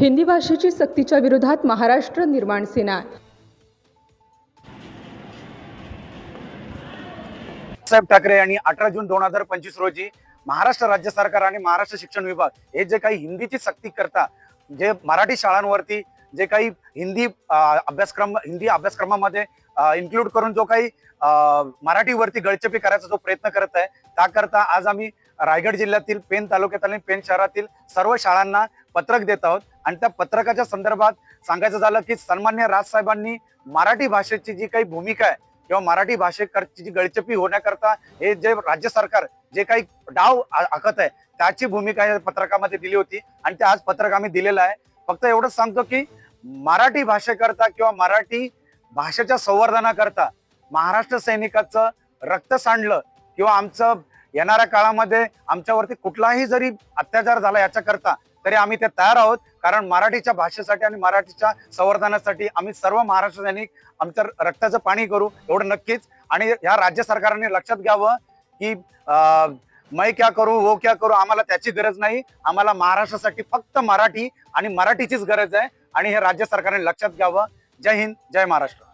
हिंदी भाषेची सक्तीच्या विरोधात महाराष्ट्र निर्माण सेना. साहेब ठाकरे यांनी अठरा जून दोन हजार पंचवीस रोजी महाराष्ट्र राज्य सरकार आणि महाराष्ट्र शिक्षण विभाग हे जे काही हिंदीची सक्ती करता जे मराठी शाळांवरती जे काही हिंदी अभ्यासक्रम हिंदी अभ्यासक्रमामध्ये इन्क्लूड करून जो काही मराठीवरती गळचेपी करायचा जो प्रयत्न करत आहे त्याकरता आज आम्ही रायगड जिल्ह्यातील पेन तालुक्यातील आणि पेन शहरातील सर्व शाळांना पत्रक देत आहोत. आणि त्या पत्रकाच्या संदर्भात सांगायचं झालं की सन्मान्य राजसाहेबांनी मराठी भाषेची जी काही भूमिका आहे किंवा मराठी भाषेकरची जी गळचपी होण्याकरता हे जे राज्य सरकार जे काही डाव आखत आहे त्याची भूमिका या पत्रकामध्ये दिली होती. आणि ते आज पत्रक आम्ही दिलेलं आहे. फक्त एवढंच सांगतो की मराठी भाषेकरता किंवा मराठी भाषेच्या संवर्धनाकरता महाराष्ट्र सैनिकाचं रक्त सांडलं किंवा आमचं येणाऱ्या काळामध्ये आमच्यावरती कुठलाही जरी अत्याचार झाला याच्याकरता तरी आम्ही ते तयार आहोत. कारण मराठीच्या भाषेसाठी आणि मराठीच्या संवर्धनासाठी आम्ही सर्व महाराष्ट्र सैनिक आमचं रक्ताचं पाणी करू एवढं नक्कीच. आणि ह्या राज्य सरकारने लक्षात घ्यावं की मै क्या करू वो क्या करू आम्हाला त्याची गरज नाही. आम्हाला महाराष्ट्रासाठी फक्त मराठी आणि मराठीचीच गरज आहे. आणि हे राज्य सरकारने लक्षात घ्यावं. जय हिंद जय महाराष्ट्र.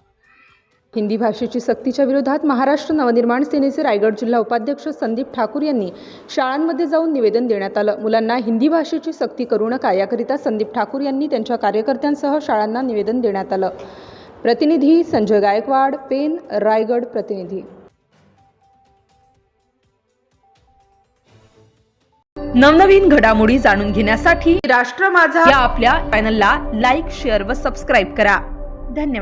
हिंदी भाषेची सक्तीच्या विरोधात महाराष्ट्र नवनिर्माण सेनेचे रायगड जिल्हा उपाध्यक्ष संदीप ठाकूर यांनी शाळांमध्ये जाऊन निवेदन देण्यात आलं. मुलांना हिंदी भाषेची सक्ती करू नका याकरिता संदीप ठाकूर यांनी त्यांच्या कार्यकर्त्यांसह शाळांना निवेदन देण्यात आलं. प्रतिनिधी संजय गायकवाड पेन रायगड प्रतिनिधी. नवनवीन घडामोडी जाणून घेण्यासाठी राष्ट्र माझा या आपल्या चॅनलला लाईक शेअर व सबस्क्राईब करा. धन्यवाद.